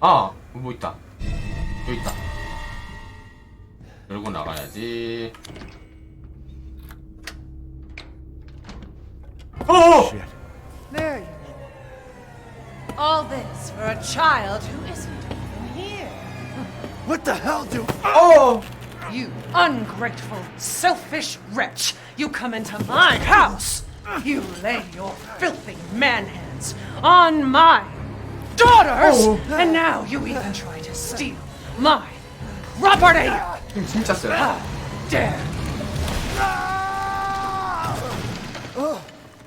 아, 뭐 있다. 여기 있다. 열고 나가야지. 어! There you are. All this for a child who isn't even here. What the hell do? 어! You ungrateful, selfish wretch! You come into my house! You lay your filthy man hands on my daughters! Oh. And now you even try to steal my property! 힘 진짜 세. How dare!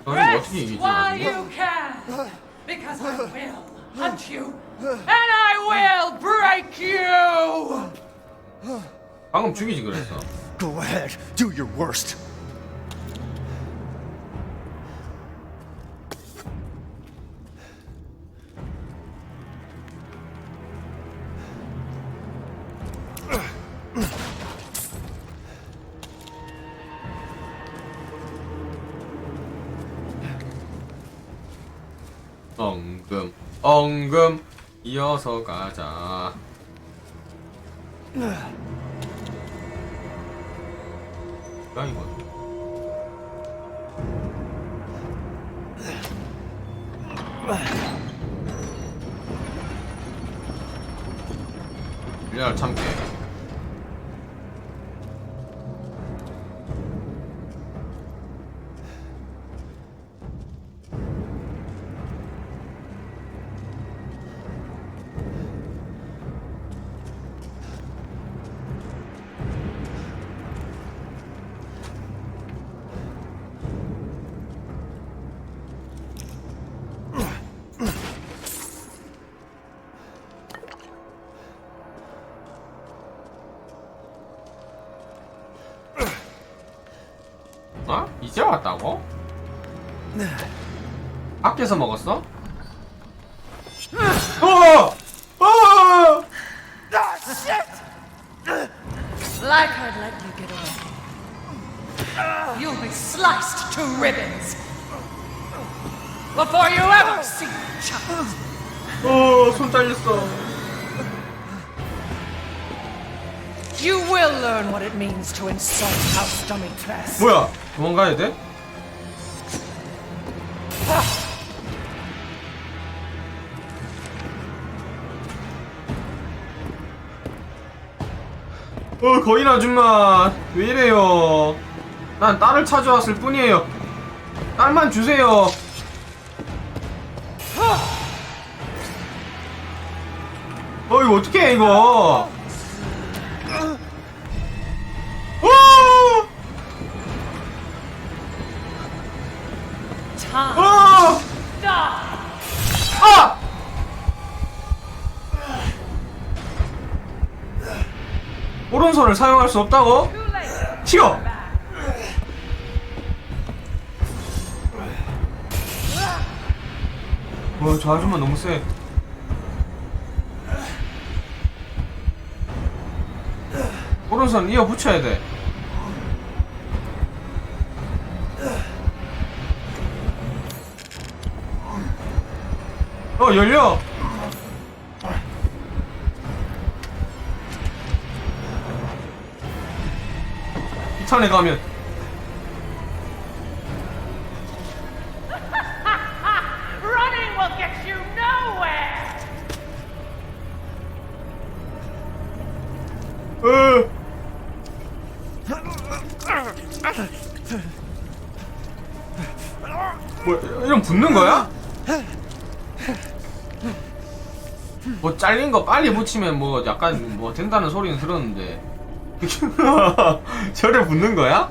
너는 Rest 어떻게 이기지? while you can! Because I will hunt you! And I will break you! 방금 죽이지 그랬어. Go ahead, do your worst. 엉금, 엉금, 이어서 가자. 뭐야 이거? 일리알 참깨. 어? 이제 왔다고? 밖에서 먹었어? 어! 어! Like I'd let you get away. You'll be sliced to ribbons before you ever see child. 어, 손 잘렸어. You will learn what it means to insult House Dummy 뭐야? 도망가야 돼? 어, 거인 아줌마. 왜 이래요? 난 딸을 찾아왔을 뿐이에요. 딸만 주세요. 어, 이거 어떻게 해, 이거? Time. 어! Die. 아! 오른손을 사용할 수 없다고? 튀어! 와, 저 아줌마 너무 세. 오른손 이어 붙여야 돼. 어, 열려! 이탄에 가면 Running will get you nowhere. 으. 뭐 이런 붙는 거야? 뭐 잘린 거 빨리 붙이면 뭐 약간 뭐 된다는 소리는 들었는데 저래 붙는 거야?